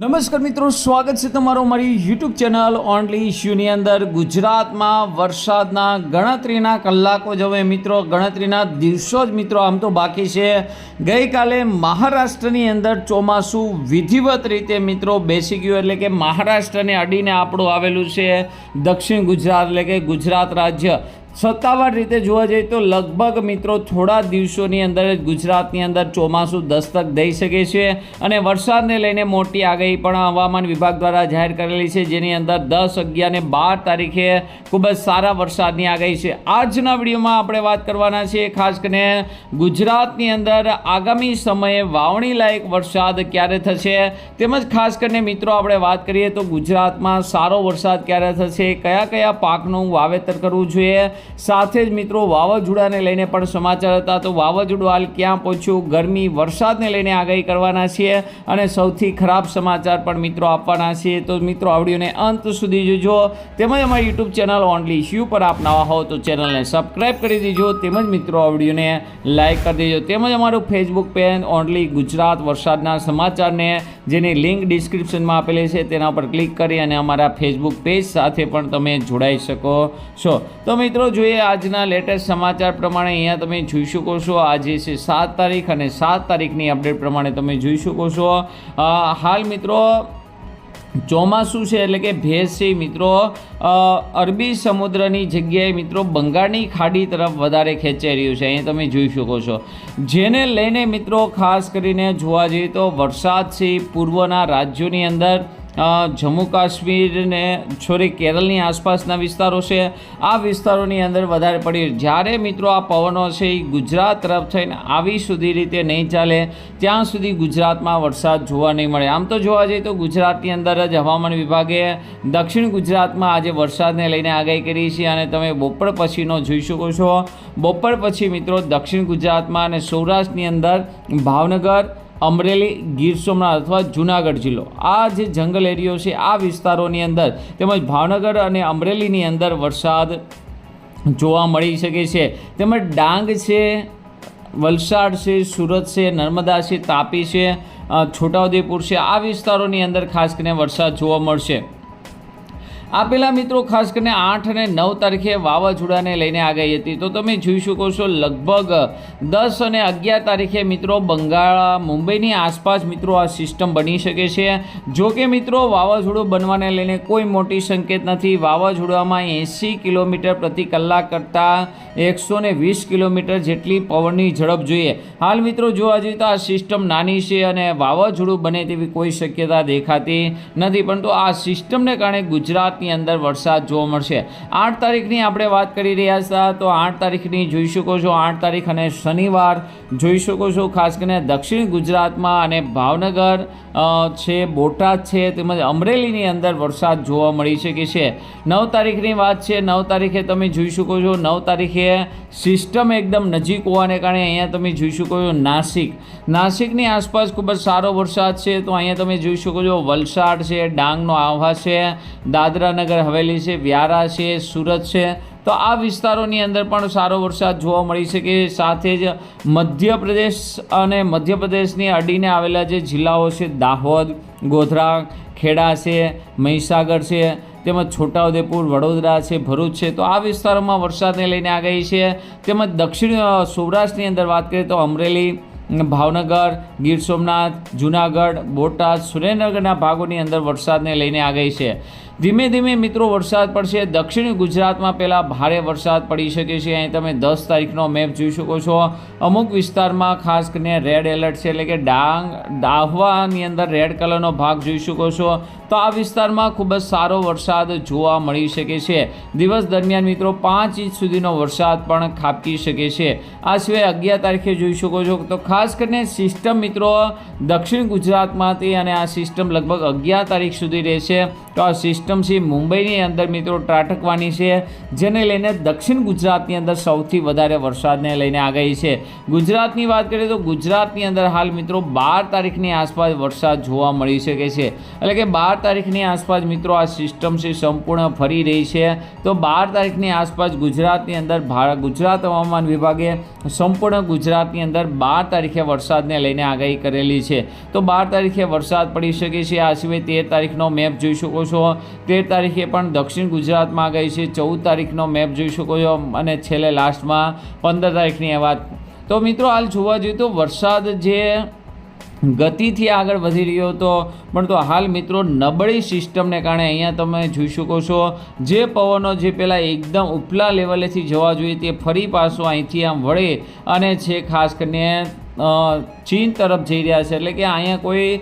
નમસ્કાર મિત્રો, સ્વાગત છે તમારું મારી યુટ્યુબ ચેનલ ઓનલી ઇશ્યુની અંદર. ગુજરાતમાં વરસાદના ગણતરીના કલાકો જ હવે મિત્રો, ગણતરીના દિવસો જ મિત્રો આમ તો બાકી છે. ગઈકાલે મહારાષ્ટ્રની અંદર ચોમાસું વિધિવત રીતે મિત્રો બેસી ગયું, એટલે કે મહારાષ્ટ્રને અડીને આપણું આવેલું છે દક્ષિણ ગુજરાત, એટલે કે ગુજરાત રાજ્ય. સત્તાવાર રીતે જોવા જઈએ તો લગભગ મિત્રો થોડા દિવસોની અંદર જ ગુજરાતની અંદર ચોમાસું દસ્તક દઈ શકે છે અને વરસાદને લઈને મોટી આગાહી પણ હવામાન વિભાગ દ્વારા જાહેર કરેલી છે. જેની અંદર દસ, અગિયાર ને બાર તારીખે ખૂબ જ સારા વરસાદની આગાહી છે. આજના વિડીયોમાં આપણે વાત કરવાના છીએ ખાસ કરીને ગુજરાતની અંદર આગામી સમયે વાવણી લાયક વરસાદ ક્યારે થશે તેમજ ખાસ કરીને મિત્રો આપણે વાત કરીએ તો ગુજરાતમાં સારો વરસાદ ક્યારે થશે, કયા કયા પાકનું વાવેતર કરવું જોઈએ સાથે જ મિત્રો વાવાઝોડાને લઈને પણ સમાચાર હતા. તો વાવાઝોડું હાલ ક્યાં પહોંચ્યું? ગરમી, વરસાદને લઈને આગાહી કરવાના છીએ અને સૌથી ખરાબ સમાચાર પણ મિત્રો આપવાના છીએ. તો મિત્રો, આ અંત સુધી જોજો. તેમજ અમારી યુટ્યુબ ચેનલ ઓનલી ઇશ્યુ પર આપ નવા હો તો ચેનલને સબસ્ક્રાઈબ કરી દેજો. તેમજ મિત્રો, આ વિડીયોને લાઈક કરી દેજો. તેમજ અમારું ફેસબુક પેજ ઓનલી ગુજરાત વરસાદના સમાચારને, જેની લિંક ડિસ્ક્રિપ્શનમાં આપેલી છે, તેના પર ક્લિક કરી અને અમારા ફેસબુક પેજ સાથે પણ તમે જોડાઈ શકો છો. તો મિત્રો જોઈએ આજના લેટેસ્ટ સમાચાર પ્રમાણે અહીંયા તમે જોઈ શકો છો. આજે છે સાત તારીખ અને સાત તારીખની અપડેટ પ્રમાણે તમે જોઈ શકો છો. હાલ મિત્રો ચોમાસું છે એટલે કે ભેજ છે મિત્રો. અરબી સમુદ્રની જગ્યાએ મિત્રો બંગાળની ખાડી તરફ વધારે ખેંચાઈ રહ્યું છે. અહીં તમે જોઈ શકો છો. જેને લઈને મિત્રો ખાસ કરીને જોવા જઈએ તો વરસાદ છે પૂર્વના રાજ્યોની અંદર જમ્મુ કાશ્મીરને છોડી કેરળની આસપાસના વિસ્તારો છે. આ વિસ્તારોની અંદર વધારે પડી. જ્યારે મિત્રો આ પવનો છે એ ગુજરાત તરફ થઈને આવી સુધી રીતે નહીં ચાલે, ત્યાં સુધી ગુજરાતમાં વરસાદ જોવા નહીં મળે. આમ તો જોવા જઈએ તો ગુજરાતની અંદર જ હવામાન વિભાગે દક્ષિણ ગુજરાતમાં આજે વરસાદને લઈને આગાહી કરી છે અને તમે બપોર પછીનો જોઈ શકો છો. બપોર પછી મિત્રો દક્ષિણ ગુજરાતમાં અને સૌરાષ્ટ્રની અંદર ભાવનગર અમરેલી, ગીર સોમનાથ અથવા જુનાગઢ જિલ્લો. આ જે જંગલ એરિયો છે, આ વિસ્તારોની અંદર તેમજ ભાવનગર અને અમરેલીની અંદર વરસાદ જોવા મળી શકે છે. તેમજ ડાંગ છે, વલસાડ છે, સુરત છે, નર્મદા છે, તાપી છે છોટાઉદેપુર છે. આ વિસ્તારોની અંદર ખાસ કરીને વરસાદ જોવા મળશે. આપેલા મિત્રો, ખાસ કરીને આઠ અને નવ તારીખે વાવાઝોડાને લઈને આગાહી હતી. તો તમે જોઈ શકો છો, લગભગ દસ અને અગિયાર તારીખે મિત્રો બંગાળ, મુંબઈની આસપાસ મિત્રો આ સિસ્ટમ બની શકે છે. જો કે મિત્રો, વાવાઝોડું બનવાને લઈને કોઈ મોટી સંકેત નથી. વાવાઝોડામાં એંસી કિલોમીટર પ્રતિ કલાક કરતાં એકસો ને વીસ કિલોમીટર જેટલી પવનની ઝડપ જોઈએ. હાલ મિત્રો જોવા જઈએ તો આ સિસ્ટમ નાની છે અને વાવાઝોડું બને તેવી કોઈ શક્યતા દેખાતી નથી. પરંતુ આ સિસ્ટમને કારણે ગુજરાતની અંદર વરસાદ જોવા મળશે. આઠ તારીખની આપણે વાત કરી રહ્યા હતા તો આઠ તારીખની જોઈ શકો છો, આઠ તારીખ અને શનિવાર જોઈ શકો છો, ખાસ કરીને દક્ષિણ ગુજરાતમાં અને ભાવનગર છે, બોટાદ છે, તેમજ અમરેલીની અંદર વરસાદ જોવા મળી શકે છે. નવ તારીખની વાત છે, નવ તારીખે તમે જોઈ શકો છો, નવ તારીખે સિસ્ટમ એકદમ નજીક હોવાને કારણે અહીંયા તમે જોઈ શકો છો નાસિક. નાસિકની આસપાસ ખૂબ જ સારો વરસાદ છે, તો અહીંયા તમે જોઈ શકો છો વલસાડ છે, ડાંગનો આહવા છે દાદરાનગર હવેલી છે, વ્યારા છે, સુરત છે. તો આ વિસ્તારોની અંદર પણ સારો વરસાદ જોવા મળી શકે. સાથે જ મધ્યપ્રદેશ અને મધ્યપ્રદેશની અડીને આવેલા જે જિલ્લાઓ છે, દાહોદ, ગોધરા, ખેડા છે, મહીસાગર છે, તેમજ છોટાઉદેપુર, વડોદરા છે, ભરૂચ છે. તો આ વિસ્તારોમાં વરસાદને લઈને આગાહી છે. તેમજ દક્ષિણ સૌરાષ્ટ્રની અંદર વાત કરીએ તો અમરેલી, ભાવનગર, ગીર સોમનાથ, જુનાગઢ, બોટાદ, સુરેન્દ્રનગરના ભાગોની અંદર વરસાદને લઈને આગાહી છે. ધીમે ધીમે મિત્રો વરસાદ પડશે. દક્ષિણ ગુજરાતમાં પહેલાં ભારે વરસાદ પડી શકે છે. અહીં તમે દસ તારીખનો મેપ જોઈ શકો છો. અમુક વિસ્તારમાં ખાસ કરીને રેડ એલર્ટ છે. એટલે કે ડાંગ ડાહવાની અંદર રેડ કલરનો ભાગ જોઈ શકો છો. તો આ વિસ્તારમાં ખૂબ જ સારો વરસાદ જોવા મળી શકે છે. દિવસ દરમિયાન મિત્રો પાંચ ઇંચ સુધીનો વરસાદ પણ ખાબકી શકે છે. આ સિવાય અગિયાર તારીખે જોઈ શકો છો. તો ખાસ કરીને સિસ્ટમ મિત્રો દક્ષિણ ગુજરાતમાંથી અને આ સિસ્ટમ લગભગ અગિયાર તારીખ સુધી રહેશે. તો આ સિસ્ટમ છે, મુંબઈની અંદર મિત્રો ત્રાટકવાની છે, જેને લઈને દક્ષિણ ગુજરાતની અંદર સૌથી વધારે વરસાદને લઈને આગાહી છે. ગુજરાતની વાત કરીએ તો ગુજરાતની અંદર હાલ મિત્રો બાર તારીખની આસપાસ વરસાદ જોવા મળી શકે છે. એટલે કે બાર તારીખની આસપાસ મિત્રો આ સિસ્ટમ છે સંપૂર્ણ ફરી રહી છે. તો બાર તારીખની આસપાસ ગુજરાતની અંદર ભારત ગુજરાત હવામાન વિભાગે સંપૂર્ણ ગુજરાતની અંદર બાર તારીખે વરસાદને લઈને આગાહી કરેલી છે. તો બાર તારીખે વરસાદ પડી શકે છે. આ સિવાય તેર તારીખનો મેપ જોઈ શકો છો. તેર તારીખે પણ દક્ષિણ ગુજરાતમાં ગઈ છે. ચૌદ તારીખનો મેપ જોઈ શકો છો અને છેલ્લે લાસ્ટમાં પંદર તારીખની વાત. તો મિત્રો, હાલ જોવા જોઈએ તો વરસાદ જે ગતિથી આગળ વધી રહ્યો હતો, પણ તો હાલ મિત્રો નબળી સિસ્ટમને કારણે અહીંયા તમે જોઈ શકો છો, જે પવનો જે પહેલાં એકદમ ઉપલા લેવલેથી જવા જોઈએ તે ફરી પાછો અહીંથી આમ વળે અને છે ખાસ કરીને ચીન તરફ જઈ રહ્યા છે. એટલે કે અહીંયા કોઈ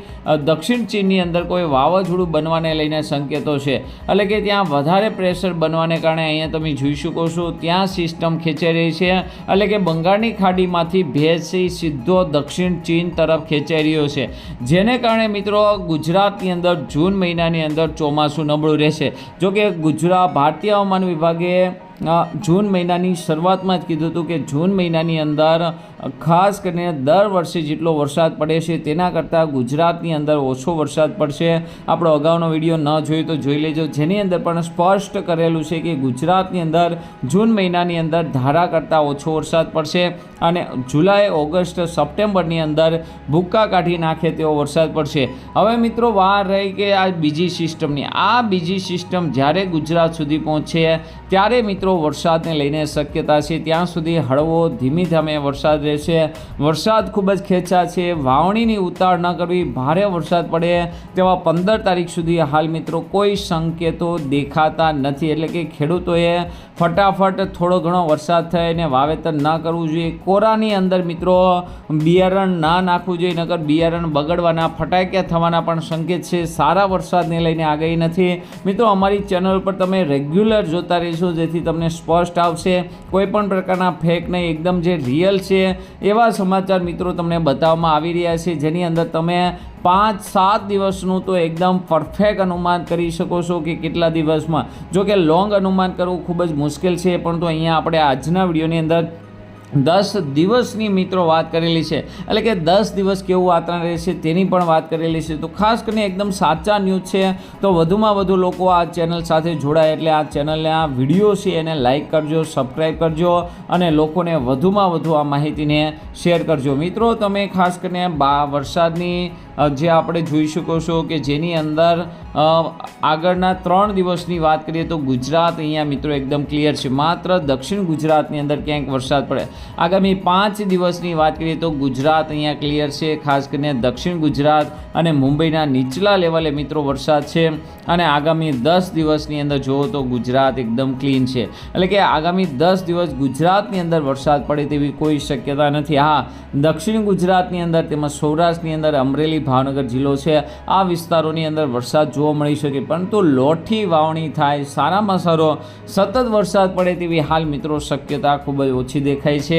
દક્ષિણ ચીનની અંદર કોઈ વાવાઝોડું બનવાને લઈને સંકેતો છે. એટલે કે ત્યાં વધારે પ્રેશર બનવાને કારણે અહીંયા તમે જોઈ શકો છો, ત્યાં સિસ્ટમ ખેંચાઈ રહી છે. એટલે કે બંગાળની ખાડીમાંથી ભેજથી સીધો દક્ષિણ ચીન તરફ ખેંચાઈ રહ્યો છે. જેને કારણે મિત્રો ગુજરાતની અંદર જૂન મહિનાની અંદર ચોમાસું નબળું રહેશે. જો કે ગુજરાત, ભારતીય હવામાન વિભાગે જૂન મહિનાની શરૂઆતમાં જ કીધું હતું કે જૂન મહિનાની અંદર ખાસ કરીને દર વર્ષે જેટલો વરસાદ પડે છે, તેના કરતાં ગુજરાતની અંદર ઓછો વરસાદ પડશે. આપણો અગાઉનો વીડિયો ન જોયો તો જોઈ લેજો. જેની અંદર પણ સ્પષ્ટ કરેલું છે કે ગુજરાતની અંદર જૂન મહિનાની અંદર ધારા કરતાં ઓછો વરસાદ પડશે અને જુલાઈ, ઓગસ્ટ, સપ્ટેમ્બરની અંદર ભૂક્કા કાઢી નાખે તેવો વરસાદ પડશે. હવે મિત્રો વાર રહી કે આ બીજી સિસ્ટમની. આ બીજી સિસ્ટમ જ્યારે ગુજરાત સુધી પહોંચે, ત્યારે મિત્રો વરસાદને લઈને શક્યતા છે. ત્યાં સુધી હળવો ધીમી ધામે વરસાદ રહેશે. વરસાદ ખૂબ જ ખેંચા છે. વાવણીની ઉતાળ ન કરવી, ભારે વરસાદ પડે તેવા પંદર તારીખ સુધી હાલ મિત્રો કોઈ સંકેતો દેખાતા નથી. એટલે કે ખેડૂતોએ ફટાફટ થોડો ઘણો વરસાદ થાય અને વાવેતર ન કરવું જોઈએ. કોરાની અંદર મિત્રો, બિયારણ ના નાખવું જોઈએ, નકર બિયારણ બગડવાના, ફટાક્યા થવાના પણ સંકેત છે. સારા વરસાદને લઈને આગાહી નથી. મિત્રો, અમારી ચેનલ પર તમે રેગ્યુલર જોતા રહેશો, જેથી તમને સ્પષ્ટ આવશે. કોઈ પણ પ્રકારના ફેક નહીં, એકદમ જે રિયલ છે એવા સમાચાર મિત્રો તમને બતાવવામાં આવી રહ્યા છે. જેની અંદર તમે પાંચ સાત દિવસનું તો એકદમ પરફેક્ટ અનુમાન કરી શકો છો કે કેટલા દિવસમાં. જો કે લોંગ અનુમાન કરવું ખૂબ જ મુશ્કેલ છે, પરંતુ અહીંયા આપણે આજના વિડીયોની અંદર દસ દિવસની મિત્રો વાત કરેલી છે. એટલે કે દસ દિવસ કેવું વાતાવરણ રહેશે તેની પણ વાત કરેલી છે. તો ખાસ કરીને એકદમ સાચા ન્યૂઝ છે. તો વધુમાં વધુ લોકો આ ચેનલ સાથે જોડાય એટલે આ ચેનલને આ વીડિયો છે એને લાઇક કરજો સબસ્ક્રાઈબ કરજો અને લોકોને વધુમાં વધુ આ માહિતીને શેર કરજો. મિત્રો, તમે ખાસ કરીને બા વરસાદની જે આપણે જોઈ શકો છો કે જેની અંદર આગળના ત્રણ દિવસની વાત કરીએ તો ગુજરાત અહીંયા મિત્રો એકદમ ક્લિયર છે. માત્ર દક્ષિણ ગુજરાતની અંદર ક્યાંક વરસાદ પડે. આગામી પાંચ દિવસની વાત કરીએ તો ગુજરાત અહીંયા ક્લિયર છે, ખાસ કરીને દક્ષિણ ગુજરાત અને મુંબઈના નીચલા લેવલે મિત્રો વરસાદ છે. અને આગામી દસ દિવસની અંદર જુઓ તો ગુજરાત એકદમ ક્લીન છે. એટલે કે આગામી દસ દિવસ ગુજરાતની અંદર વરસાદ પડે તેવી કોઈ શક્યતા નથી. હા, દક્ષિણ ગુજરાતની અંદર તેમજ સૌરાષ્ટ્રની અંદર અમરેલી, ભાવનગર જિલ્લો છે. આ વિસ્તારોની અંદર વરસાદ જોવા મળી શકે, પરંતુ લોઠી વાવણી થાય, સારામાં સારો સતત વરસાદ પડે તેવી હાલ મિત્રો શક્યતા ખૂબ જ ઓછી દેખાય છે.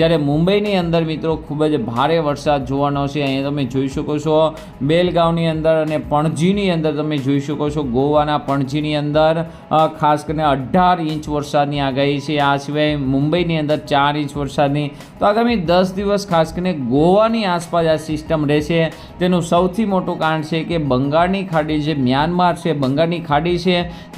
જ્યારે મુંબઈની અંદર મિત્રો ખૂબ જ ભારે વરસાદ જોવાનો છે. અહીંયા તમે જોઈ શકો છો બેલગાંવની અંદર અને પણજીની અંદર તમે જોઈ શકો છો. ગોવાના પણજીની અંદર ખાસ કરીને અઢાર ઇંચ વરસાદની આગાહી છે. આ સિવાય મુંબઈની અંદર ચાર ઇંચ વરસાદની. તો આગામી દસ દિવસ ખાસ કરીને ગોવાની આસપાસ આ સિસ્ટમ રહેશે. તેનું સૌથી મોટું કારણ છે કે બંગાળની ખાડી જે મ્યાનમાર છે, બંગાળની ખાડી છે,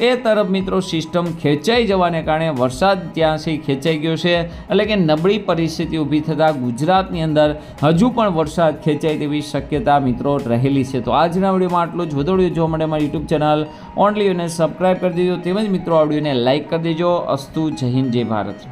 એ તરફ મિત્રો સિસ્ટમ ખેંચાઈ જવાને કારણે વરસાદ ત્યાંથી ખેંચાઈ ગયો છે. એટલે કે નબળી પરિસ્થિતિ ઊભી થતાં ગુજરાતની અંદર હજુ પણ વરસાદ ખેંચાય તેવી શક્યતા મિત્રો રહેલી છે. તો આજના વિડીયોમાં આટલું જ. વધુ જોવા માટે મારી યુટ્યુબ ચેનલ ઓનલી અને સબસ્ક્રાઈબ કરી દેજો. તેમજ મિત્રો આ વિડીયોને લાઇક કરી દેજો. અસ્તુ જય હિન્દ, જય ભારત.